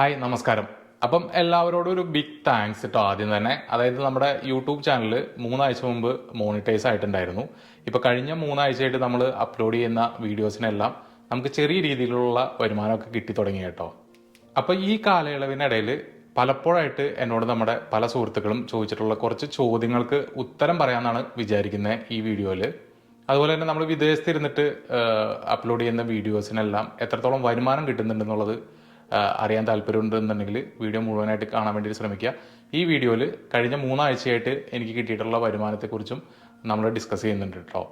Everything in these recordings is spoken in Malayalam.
ഹായ് നമസ്കാരം. അപ്പം എല്ലാവരോടും ഒരു ബിഗ് താങ്ക്സ് കേട്ടോ ആദ്യം തന്നെ. അതായത് നമ്മുടെ യൂട്യൂബ് ചാനൽ മൂന്നാഴ്ച മുമ്പ് മോണിറ്റൈസ് ആയിട്ടുണ്ടായിരുന്നു. ഇപ്പോൾ കഴിഞ്ഞ മൂന്നാഴ്ചയായിട്ട് നമ്മൾ അപ്ലോഡ് ചെയ്യുന്ന വീഡിയോസിനെല്ലാം നമുക്ക് ചെറിയ രീതിയിലുള്ള വരുമാനമൊക്കെ കിട്ടി തുടങ്ങി കേട്ടോ. അപ്പോൾ ഈ കാലയളവിനിടയിൽ പലപ്പോഴായിട്ട് എന്നോട് നമ്മുടെ പല സുഹൃത്തുക്കളും ചോദിച്ചിട്ടുള്ള കുറച്ച് ചോദ്യങ്ങൾക്ക് ഉത്തരം പറയാമെന്നാണ് വിചാരിക്കുന്നത് ഈ വീഡിയോയിൽ അതുപോലെ തന്നെ നമ്മൾ വിദേശത്ത് ഇരുന്നിട്ട് അപ്ലോഡ് ചെയ്യുന്ന വീഡിയോസിനെല്ലാം എത്രത്തോളം വരുമാനം കിട്ടുന്നുണ്ടെന്നുള്ളത് അറിയാൻ താല്പര്യമുണ്ടെന്നുണ്ടെങ്കിൽ വീഡിയോ മുഴുവനായിട്ട് കാണാൻ വേണ്ടി ശ്രമിക്കുക. ഈ വീഡിയോയിൽ കഴിഞ്ഞ മൂന്നാഴ്ചയായിട്ട് എനിക്ക് കിട്ടിയിട്ടുള്ള വരുമാനത്തെക്കുറിച്ചും നമ്മൾ ഡിസ്കസ് ചെയ്യുന്നുണ്ട് കേട്ടോ.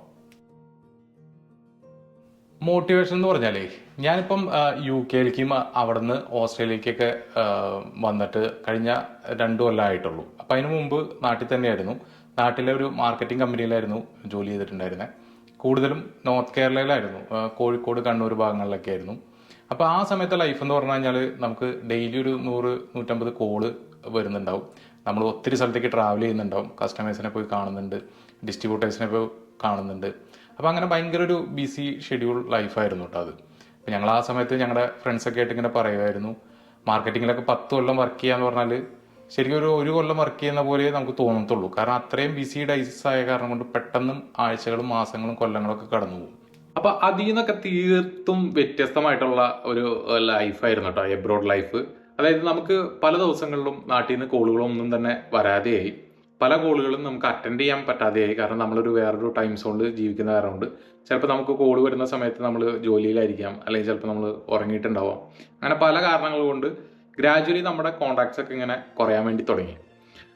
മോട്ടിവേഷൻ എന്ന് പറഞ്ഞാലേ ഞാനിപ്പം യു കെയിലേക്കും അവിടെ നിന്ന് ഓസ്ട്രേലിയക്കൊക്കെ വന്നിട്ട് കഴിഞ്ഞ രണ്ടു കൊല്ലമായിട്ടുള്ളൂ അപ്പം അതിന് മുമ്പ് നാട്ടിൽ തന്നെയായിരുന്നു. നാട്ടിലെ ഒരു മാർക്കറ്റിംഗ് കമ്പനിയിലായിരുന്നു ജോലി ചെയ്തിട്ടുണ്ടായിരുന്നത് കൂടുതലും നോർത്ത് കേരളയിലായിരുന്നു കോഴിക്കോട് കണ്ണൂർ ഭാഗങ്ങളിലൊക്കെ ആയിരുന്നു അപ്പോൾ ആ സമയത്തെ ലൈഫ് എന്ന് പറഞ്ഞു കഴിഞ്ഞാൽ നമുക്ക് ഡെയിലി ഒരു നൂറ് നൂറ്റമ്പത് കോൾ വരുന്നുണ്ടാവും. നമ്മൾ ഒത്തിരി സ്ഥലത്തേക്ക് ട്രാവൽ ചെയ്യുന്നുണ്ടാവും. കസ്റ്റമേഴ്സിനെ പോയി കാണുന്നുണ്ട്. ഡിസ്ട്രിബ്യൂട്ടേഴ്സിനെ പോയി കാണുന്നുണ്ട്. അപ്പോൾ അങ്ങനെ ഭയങ്കര ഒരു ബിസി ഷെഡ്യൂൾ ലൈഫായിരുന്നു കേട്ടോ അത്. അപ്പോൾ ഞങ്ങൾ ആ സമയത്ത് ഞങ്ങളുടെ ഫ്രണ്ട്സൊക്കെ ആയിട്ട് ഇങ്ങനെ പറയുമായിരുന്നു മാർക്കറ്റിങ്ങിലൊക്കെ പത്ത് കൊല്ലം വർക്ക് ചെയ്യാന്ന് പറഞ്ഞാൽ ശരിക്കും ഒരു ഒരു കൊല്ലം വർക്ക് ചെയ്യുന്ന പോലെ നമുക്ക് തോന്നത്തുള്ളൂ. കാരണം അത്രയും ബിസി ഡൈസസ് ആയ കാരണം കൊണ്ട് പെട്ടെന്നും ആഴ്ചകളും മാസങ്ങളും കൊല്ലങ്ങളൊക്കെ കടന്നു പോകും അപ്പൊ അതിൽ നിന്നൊക്കെ തീർത്തും വ്യത്യസ്തമായിട്ടുള്ള ഒരു ലൈഫായിരുന്നു കേട്ടോ എബ്രോഡ് ലൈഫ് അതായത് നമുക്ക് പല ദിവസങ്ങളിലും നാട്ടിൽ നിന്ന് കോളുകളൊന്നും തന്നെ വരാതെയായി. പല കോളുകളും നമുക്ക് അറ്റൻഡ് ചെയ്യാൻ പറ്റാതെയായി. കാരണം നമ്മളൊരു വേറൊരു ടൈം സോണിൽ ജീവിക്കുന്ന കാരണമുണ്ട്. ചിലപ്പോൾ നമുക്ക് കോൾ വരുന്ന സമയത്ത് നമ്മൾ ജോലിയിലായിരിക്കാം. അല്ലെങ്കിൽ ചിലപ്പോൾ നമ്മൾ ഉറങ്ങിയിട്ടുണ്ടാവാം. അങ്ങനെ പല കാരണങ്ങൾ കൊണ്ട് ഗ്രാജുവലി നമ്മുടെ കോണ്ടാക്ട്സ് ഒക്കെ ഇങ്ങനെ കുറയാൻ വേണ്ടി തുടങ്ങി.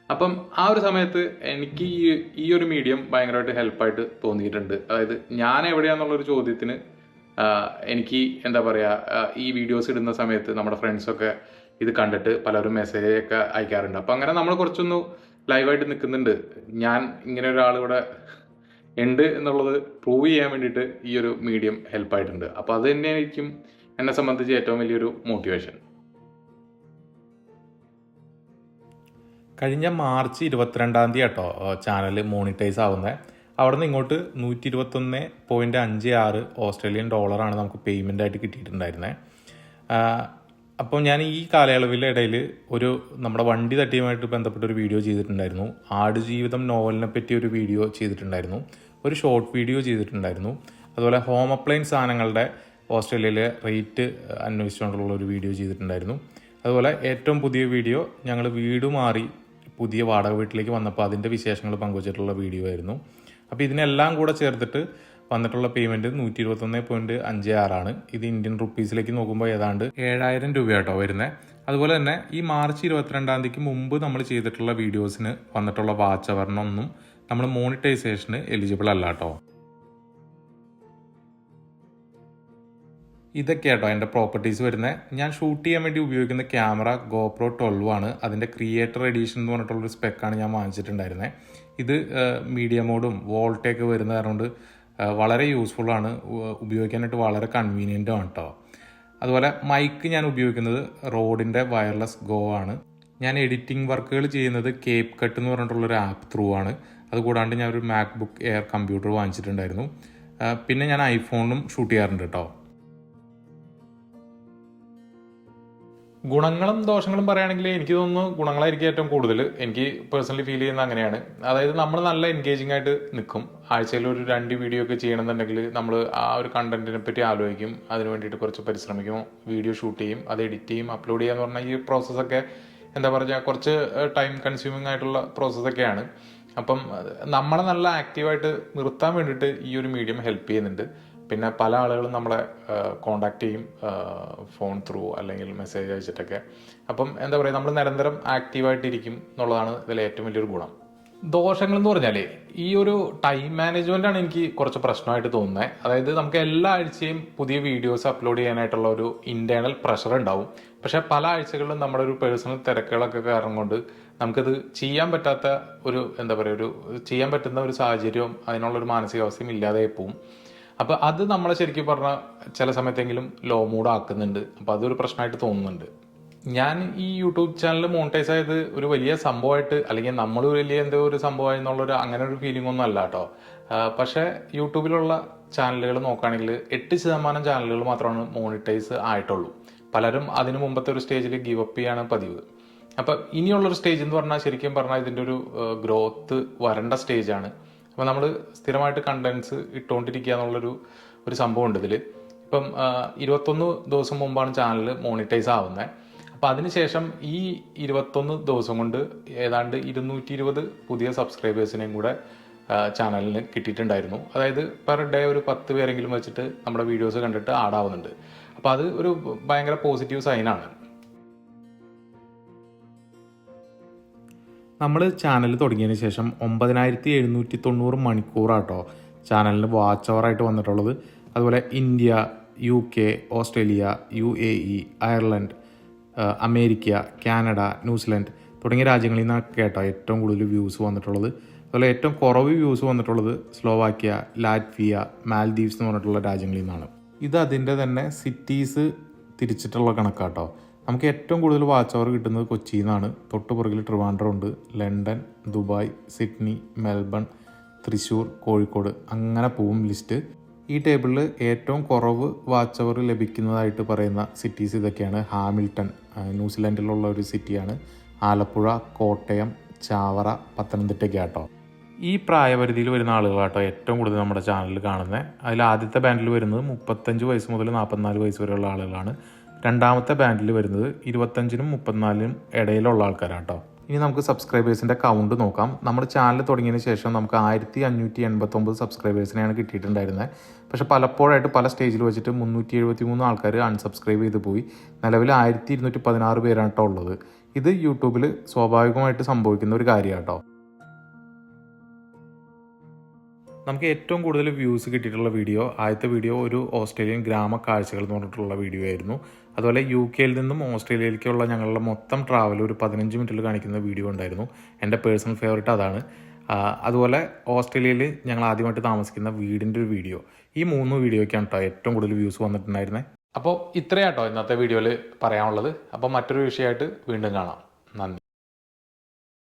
അപ്പം ആ ഒരു സമയത്ത് എനിക്ക് ഈ ഈ ഒരു മീഡിയം ഭയങ്കരമായിട്ട് ഹെൽപ്പായിട്ട് തോന്നിയിട്ടുണ്ട്. അതായത് ഞാൻ എവിടെയാന്നുള്ളൊരു ചോദ്യത്തിന് എനിക്ക് എന്താ പറയുക ഈ വീഡിയോസ് ഇടുന്ന സമയത്ത് നമ്മുടെ ഫ്രണ്ട്സൊക്കെ ഇത് കണ്ടിട്ട് പലരും മെസ്സേജ് ഒക്കെ അയക്കാറുണ്ട്. അപ്പം അങ്ങനെ നമ്മൾ കുറച്ചൊന്ന് ലൈവായിട്ട് നിൽക്കുന്നുണ്ട്. ഞാൻ ഇങ്ങനെ ഒരാൾ ഇവിടെ ഉണ്ട് എന്നുള്ളത് പ്രൂവ് ചെയ്യാൻ വേണ്ടിയിട്ട് ഈ ഒരു മീഡിയം ഹെൽപ്പായിട്ടുണ്ട് അപ്പോൾ അത് തന്നെയായിരിക്കും എന്നെ സംബന്ധിച്ച് ഏറ്റവും വലിയൊരു മോട്ടിവേഷൻ കഴിഞ്ഞ മാർച്ച് ഇരുപത്തിരണ്ടാം തീയതി കേട്ടോ ചാനൽ മോണിറ്റൈസ് ആവുന്നത് അവിടെ നിന്ന് ഇങ്ങോട്ട് നൂറ്റി ഇരുപത്തൊന്ന് പോയിന്റ് അഞ്ച് ആറ് ഓസ്ട്രേലിയൻ ഡോളറാണ് നമുക്ക് പേയ്മെന്റ് ആയിട്ട് കിട്ടിയിട്ടുണ്ടായിരുന്നത് അപ്പോൾ ഞാൻ ഈ കാലയളവിലെ ഇടയിൽ ഒരു നമ്മുടെ വണ്ടി തട്ടിയുമായിട്ട് ബന്ധപ്പെട്ട ഒരു വീഡിയോ ചെയ്തിട്ടുണ്ടായിരുന്നു. ആടുജീവിതം നോവലിനെ പറ്റി ഒരു വീഡിയോ ചെയ്തിട്ടുണ്ടായിരുന്നു. ഒരു ഷോർട്ട് വീഡിയോ ചെയ്തിട്ടുണ്ടായിരുന്നു. അതുപോലെ ഹോം അപ്ലയൻസ് സാധനങ്ങളുടെ ഓസ്ട്രേലിയയിലെ റേറ്റ് അന്വേഷിച്ചുകൊണ്ടുള്ള ഒരു വീഡിയോ ചെയ്തിട്ടുണ്ടായിരുന്നു. അതുപോലെ ഏറ്റവും പുതിയ വീഡിയോ ഞങ്ങൾ വീട് മാറി പുതിയ വാടക വീട്ടിലേക്ക് വന്നപ്പോൾ അതിന്റെ വിശേഷങ്ങൾ പങ്കുവച്ചിട്ടുള്ള വീഡിയോ ആയിരുന്നു. അപ്പോൾ ഇതിനെല്ലാം കൂടെ ചേർത്തിട്ട് വന്നിട്ടുള്ള പേയ്മെന്റ് നൂറ്റി ഇരുപത്തൊന്ന് പോയിന്റ് അഞ്ച് ആറാണ് ഇത് ഇന്ത്യൻ റുപ്പീസിലേക്ക് നോക്കുമ്പോൾ ഏതാണ്ട് ഏഴായിരം രൂപയാട്ടോ വരുന്നത് അതുപോലെ തന്നെ ഈ മാർച്ച് ഇരുപത്തിരണ്ടാം തീയതിക്ക് മുമ്പ് നമ്മൾ ചെയ്തിട്ടുള്ള വീഡിയോസിന് വന്നിട്ടുള്ള വാച്ച് അവറിനൊന്നും നമ്മൾ മോണിറ്റൈസേഷന് എലിജിബിൾ അല്ല കേട്ടോ ഇതൊക്കെ കേട്ടോ എന്റെ പ്രോപ്പർട്ടീസ് വരുന്നത് ഞാൻ ഷൂട്ട് ചെയ്യാൻ വേണ്ടി ഉപയോഗിക്കുന്ന ക്യാമറ ഗോപ്രോ ട്വൽവ് ആണ്. അതിന്റെ ക്രിയേറ്റർ എഡീഷൻ എന്ന് പറഞ്ഞിട്ടുള്ളൊരു സ്പെക്കാണ് ഞാൻ വാങ്ങിച്ചിട്ടുണ്ടായിരുന്നത് ഇത് മീഡിയ മോഡും വോൾട്ടേക്ക് വരുന്ന കാരണം വളരെ യൂസ്ഫുള്ളാണ് ഉപയോഗിക്കാനായിട്ട് വളരെ കൺവീനിയന്റും ആണ് കേട്ടോ അതുപോലെ മൈക്ക് ഞാൻ ഉപയോഗിക്കുന്നത് റോഡിന്റെ വയർലെസ് ഗോ ആണ്. ഞാൻ എഡിറ്റിംഗ് വർക്കുകൾ ചെയ്യുന്നത് കേപ്പ് കട്ട് എന്ന് പറഞ്ഞിട്ടുള്ളൊരു ആപ്പ് ത്രൂ ആണ്. അതുകൂടാണ്ട് ഞാൻ ഒരു മാക്ബുക്ക് എയർ കമ്പ്യൂട്ടർ വാങ്ങിച്ചിട്ടുണ്ടായിരുന്നു പിന്നെ ഞാൻ ഐഫോണിലും ഷൂട്ട് ചെയ്യാറുണ്ട് കേട്ടോ ഗുണങ്ങളും ദോഷങ്ങളും പറയുകയാണെങ്കിൽ എനിക്ക് തോന്നുന്നു ഗുണങ്ങളായിരിക്കും ഏറ്റവും കൂടുതൽ. എനിക്ക് പേഴ്സണലി ഫീൽ ചെയ്യുന്ന അങ്ങനെയാണ്. അതായത് നമ്മൾ നല്ല എൻഗേജിങ് ആയിട്ട് നിൽക്കും. ആഴ്ചയിൽ ഒരു രണ്ട് വീഡിയോ ഒക്കെ ചെയ്യണമെന്നുണ്ടെങ്കിൽ നമ്മൾ ആ ഒരു കണ്ടന്റിനെ പറ്റി ആലോചിക്കും. അതിന് വേണ്ടിയിട്ട് കുറച്ച് പരിശ്രമിക്കും. വീഡിയോ ഷൂട്ട് ചെയ്യും. അത് എഡിറ്റ് ചെയ്യും. അപ്ലോഡ് ചെയ്യുക എന്ന് പറഞ്ഞാൽ ഈ പ്രോസസ്സൊക്കെ എന്താ പറയുക കുറച്ച് ടൈം കൺസ്യൂമിങ് ആയിട്ടുള്ള പ്രോസസ്സൊക്കെയാണ് അപ്പം നമ്മളെ നല്ല ആക്റ്റീവായിട്ട് നിർത്താൻ വേണ്ടിയിട്ട് ഈ ഒരു മീഡിയം ഹെൽപ്പ് ചെയ്യുന്നുണ്ട്. പിന്നെ പല ആളുകളും നമ്മളെ കോണ്ടാക്ട് ചെയ്യും ഫോൺ ത്രൂ അല്ലെങ്കിൽ മെസ്സേജ് അയച്ചിട്ടൊക്കെ. അപ്പം എന്താ പറയുക നമ്മൾ നിരന്തരം ആക്റ്റീവായിട്ടിരിക്കും എന്നുള്ളതാണ് ഇതിലെ ഏറ്റവും വലിയൊരു ഗുണം. ദോഷങ്ങൾ എന്ന് പറഞ്ഞാൽ ഈ ഒരു ടൈം മാനേജ്മെന്റ് ആണ് എനിക്ക് കുറച്ച് പ്രശ്നമായിട്ട് തോന്നുന്നത് അതായത് നമുക്ക് എല്ലാ ആഴ്ചയും പുതിയ വീഡിയോസ് അപ്ലോഡ് ചെയ്യാനായിട്ടുള്ള ഒരു ഇന്റേണൽ പ്രഷർ ഉണ്ടാവും. പക്ഷെ പല ആഴ്ചകളിലും നമ്മുടെ ഒരു പേഴ്സണൽ തിരക്കുകളൊക്കെ കാരണം കൊണ്ട് നമുക്കത് ചെയ്യാൻ പറ്റാത്ത ഒരു എന്താ പറയുക ഒരു ചെയ്യാൻ പറ്റുന്ന ഒരു സാഹചര്യവും അതിനുള്ളൊരു മാനസികാവസ്ഥയും ഇല്ലാതെ പോവും. അപ്പോൾ അത് നമ്മളെ ശരിക്കും പറഞ്ഞാൽ ചില സമയത്തെങ്കിലും ലോ മൂഡ് ആക്കുന്നുണ്ട്. അപ്പോൾ അതൊരു പ്രശ്നമായിട്ട് തോന്നുന്നുണ്ട്. ഞാൻ ഈ യൂട്യൂബ് ചാനൽ മോണിറ്റൈസ് ആയത് ഒരു വലിയ സംഭവമായിട്ട് അല്ലെങ്കിൽ നമ്മൾ വലിയ എന്തോ ഒരു സംഭവമായി എന്നുള്ളൊരു അങ്ങനെ ഒരു ഫീലിംഗ് ഒന്നും അല്ല കേട്ടോ. പക്ഷേ യൂട്യൂബിലുള്ള ചാനലുകൾ നോക്കുകയാണെങ്കിൽ എട്ട് ശതമാനം ചാനലുകൾ മാത്രമാണ് മോണിറ്റൈസ് ആയിട്ടുള്ളൂ. പലരും അതിനു മുമ്പത്തെ ഒരു സ്റ്റേജിൽ ഗീവ് അപ്പ് ചെയ്യാണ് പതിവ്. അപ്പം ഇനിയുള്ളൊരു സ്റ്റേജ് എന്ന് പറഞ്ഞാൽ ശരിക്കും പറഞ്ഞാൽ ഇതിന്റെ ഒരു ഗ്രോത്ത് വരേണ്ട സ്റ്റേജാണ് അപ്പോൾ നമ്മൾ സ്ഥിരമായിട്ട് കണ്ടൻസ് ഇട്ടുകൊണ്ടിരിക്കുക എന്നുള്ളൊരു ഒരു സംഭവം ഉണ്ട് ഇതിൽ ഇപ്പം ഇരുപത്തൊന്ന് ദിവസം മുമ്പാണ് ചാനൽ മോണിറ്റൈസ് ആവുന്നത് അപ്പോൾ അതിനുശേഷം ഈ ഇരുപത്തൊന്ന് ദിവസം കൊണ്ട് ഏതാണ്ട് ഇരുന്നൂറ്റി ഇരുപത് പുതിയ സബ്സ്ക്രൈബേഴ്സിനെയും കൂടെ ചാനലിന് കിട്ടിയിട്ടുണ്ടായിരുന്നു. അതായത് പെർ ഡേ ഒരു പത്ത് പേരെങ്കിലും വെച്ചിട്ട് നമ്മുടെ വീഡിയോസ് കണ്ടിട്ട് ആടാവുന്നുണ്ട് അപ്പോൾ അത് ഒരു ഭയങ്കര പോസിറ്റീവ് സൈനാണ് നമ്മൾ ചാനൽ തുടങ്ങിയതിന് ശേഷം ഒമ്പതിനായിരത്തി എഴുന്നൂറ്റി തൊണ്ണൂറ് മണിക്കൂറാട്ടോ ചാനലിന് വാച്ച് ഓവറായിട്ട് വന്നിട്ടുള്ളത്. അതുപോലെ India U K Australia U A E Ireland America Canada New Zealand തുടങ്ങിയ രാജ്യങ്ങളിൽ നിന്നാണ് കേട്ടോ ഏറ്റവും കൂടുതൽ വ്യൂസ് വന്നിട്ടുള്ളത്. അതുപോലെ ഏറ്റവും കുറവ് വ്യൂസ് വന്നിട്ടുള്ളത് സ്ലോവാക്യ ലാറ്റ്വിയ മാൽദീവ്സ് എന്ന് പറഞ്ഞിട്ടുള്ള രാജ്യങ്ങളിൽ നിന്നാണ്. ഇത് അതിന്റെ തന്നെ സിറ്റീസ് തിരിച്ചിട്ടുള്ള കണക്കാട്ടോ. നമുക്ക് ഏറ്റവും കൂടുതൽ വാച്ച് അവർ കിട്ടുന്നത് കൊച്ചിയിൽ നിന്നാണ് തൊട്ട് പുറകിൽ ട്രിവാൻഡ്രം ഉണ്ട്. London Dubai Sydney Melbourne Thrissur Kozhikode. അങ്ങനെ പോവും ലിസ്റ്റ് ഈ ടേബിളിൽ ഏറ്റവും കുറവ് വാച്ച് അവർ ലഭിക്കുന്നതായിട്ട് പറയുന്ന സിറ്റീസ് ഇതൊക്കെയാണ്. ഹാമിൽട്ടൺ ന്യൂസിലൻഡിലുള്ള ഒരു സിറ്റിയാണ് ആലപ്പുഴ കോട്ടയം ചാവറ പത്തനംതിട്ടയൊക്കെ കേട്ടോ ഈ പ്രായപരിധിയിൽ വരുന്ന ആളുകളാട്ടോ ഏറ്റവും കൂടുതൽ നമ്മുടെ ചാനലിൽ കാണുന്നത്. അതിൽ ആദ്യത്തെ ബാൻഡിൽ വരുന്നത് മുപ്പത്തഞ്ച് വയസ്സ് മുതൽ നാൽപ്പത്തിനാല് വയസ്സ് വരെയുള്ള ആളുകളാണ്. രണ്ടാമത്തെ ബാൻഡിൽ വരുന്നത് ഇരുപത്തഞ്ചിനും മുപ്പത്തിനാലിനും ഇടയിലുള്ള ആൾക്കാരാണ് കേട്ടോ. ഇനി നമുക്ക് സബ്സ്ക്രൈബേഴ്സിന്റെ കൗണ്ട് നോക്കാം. നമ്മുടെ ചാനൽ തുടങ്ങിയതിന് ശേഷം നമുക്ക് ആയിരത്തി അഞ്ഞൂറ്റി എൺപത്തൊമ്പത് സബ്സ്ക്രൈബേഴ്സിനെയാണ് കിട്ടിയിട്ടുണ്ടായിരുന്നത്. പക്ഷേ പലപ്പോഴായിട്ട് പല സ്റ്റേജിൽ വെച്ചിട്ട് മുന്നൂറ്റി എഴുപത്തി മൂന്ന് ആൾക്കാർ അൺസബ്സ്ക്രൈബ് ചെയ്ത് പോയി. നിലവിൽ ആയിരത്തി ഇരുന്നൂറ്റി പതിനാറ് പേരാണ് കേട്ടോ ഉള്ളത്. ഇത് യൂട്യൂബിൽ സ്വാഭാവികമായിട്ട് സംഭവിക്കുന്ന ഒരു കാര്യമാട്ടോ നമുക്ക് ഏറ്റവും കൂടുതൽ വ്യൂസ് കിട്ടിയിട്ടുള്ള വീഡിയോ ആദ്യത്തെ വീഡിയോ ഒരു ഓസ്ട്രേലിയൻ ഗ്രാമ കാഴ്ചകൾ എന്ന് പറഞ്ഞിട്ടുള്ള വീഡിയോ ആയിരുന്നു. അതുപോലെ യു കെയിൽ നിന്നും ഓസ്ട്രേലിയയിലേക്കുള്ള ഞങ്ങളുടെ മൊത്തം ട്രാവൽ ഒരു പതിനഞ്ച് മിനിറ്റിൽ കാണിക്കുന്ന വീഡിയോ ഉണ്ടായിരുന്നു. എന്റെ പേഴ്സണൽ ഫേവറേറ്റ് അതാണ്. അതുപോലെ ഓസ്ട്രേലിയയിൽ ഞങ്ങൾ ആദ്യമായിട്ട് താമസിക്കുന്ന വീടിന്റെ ഒരു വീഡിയോ. ഈ മൂന്ന് വീഡിയോയ്ക്കാണ് കേട്ടോ ഏറ്റവും കൂടുതൽ വ്യൂസ് വന്നിട്ടുണ്ടായിരുന്നത് അപ്പോൾ ഇത്രയാട്ടോ ഇന്നത്തെ വീഡിയോയിൽ പറയാനുള്ളത്. അപ്പോൾ മറ്റൊരു വിഷയമായിട്ട് വീണ്ടും കാണാം.